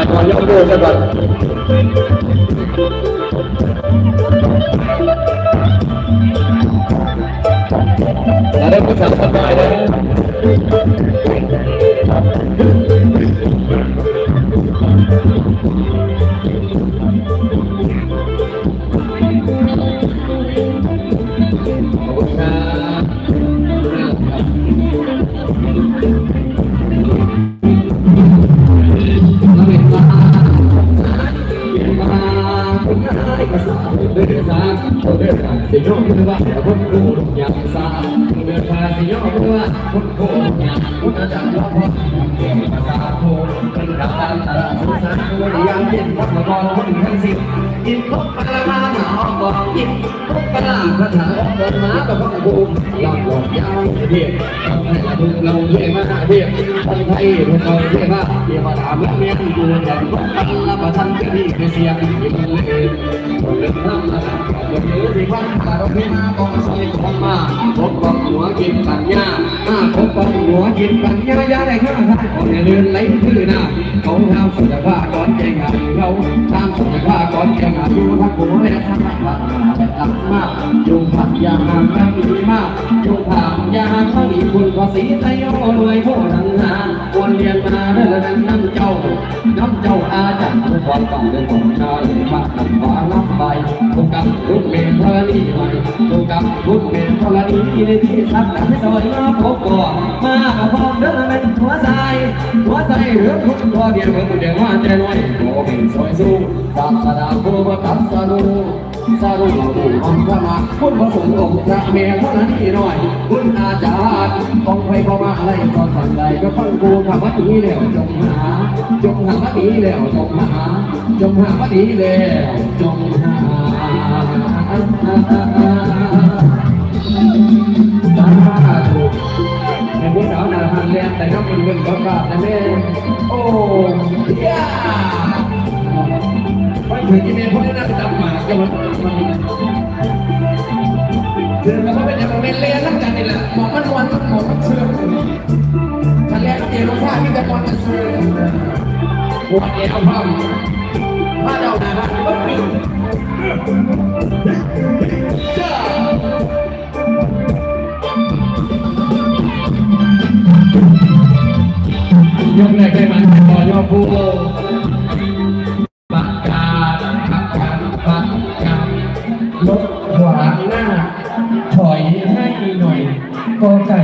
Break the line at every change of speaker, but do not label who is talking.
mà còn những cái đồ vật là đây cái sản phẩm này đây Thank you. อะไรก็สาเดินทางเดินทาสิโยกคือว่าคนรู้ทุกอย่างสาเดินทาสิโยกคือว่าคนโกงอย่างคนอาจารย์ว่าพ่อเก่ ลาดสื่อสารวิทยาเย็นวัดมะกรคนทั้งสิ้นกินพบปลาหมาบอกกินพบปลาคาถาบนม้ากับพระภูมิหลอกหลอกยาวเดียให้เราดูเราเท่มาเดียบคนไทยทุกคนเท่มาเดียบมาถามเมียที่ดูแลพบกันละประชันที่นี่คือเสียงยิ่งเลยคนเล่นน้ำละคนเลือสิวันตาเราขึ้นมาบอกสวยของมาพบกับหัวกินปัญญาพบกับหัวกินปัญญายาได้ข้างทางคนเดินไหลคือหน้า เขาทำสุขภาก่อนแกงานเขาทำสุขภาก่อนแกงานดูพักโหัวและสร้างพัฒนาแบบตั้งมากอยู่ผักยาหางตั้งดีมากอยู่ผักยาหางตั้งดีคุณภาษีไทยโอ้รวยผู้ดังหาควรเรียนมาเรื่องนั้นน้ำเจ้าน้ำเจ้าอาจารย์ทุกวันต้องเดินของชายมาทำฟ้ารับใบทุกกับทุกเมนธรณีใหม่ทุก กับทุกเมนธรณีในที่สักนั้นสวยมาพบก่อมากับพร้อมเดินเป็นหัวใจหัวใจเรื่องทุกตัวเดียวเมื่อเดียวว่าใจน้อยโอ้เป็นสวยสูงตามสดาโคบตัสสะดูสรุดูอังกนาคุณพระสงฆ์องค์พระเมียเท่านั้นที่น้อยคุณอาจารย์ต้องไปประมาอะไรตอนสั่งใดก็ฟังกูคำว่านี้แล้วจงหาจงหาว่านี้แล้วจงหาจงหาว่านี้แล้วจงหา หันเรียนแต่ก็เป็นเงินก็กราบนะแม่โอ้ยาไม่ถึงที่แม่พ่อได้นั่งจับหมากจะมันมันเดินมาก็เป็นอย่างเป็นเรียนนั่งกันนี่แหละหมอมันวันมันหมอมันเชื่อทันแรกเดี๋ยวเราฟาดที่จะมอนจะเชื่อหัวเอวพังถ้าเราหนา ยกแรกได้มันต่อยอดผู้ปากกาปากกาปากกาลบขวาหน้า ถอยให้หน่อยกอไก่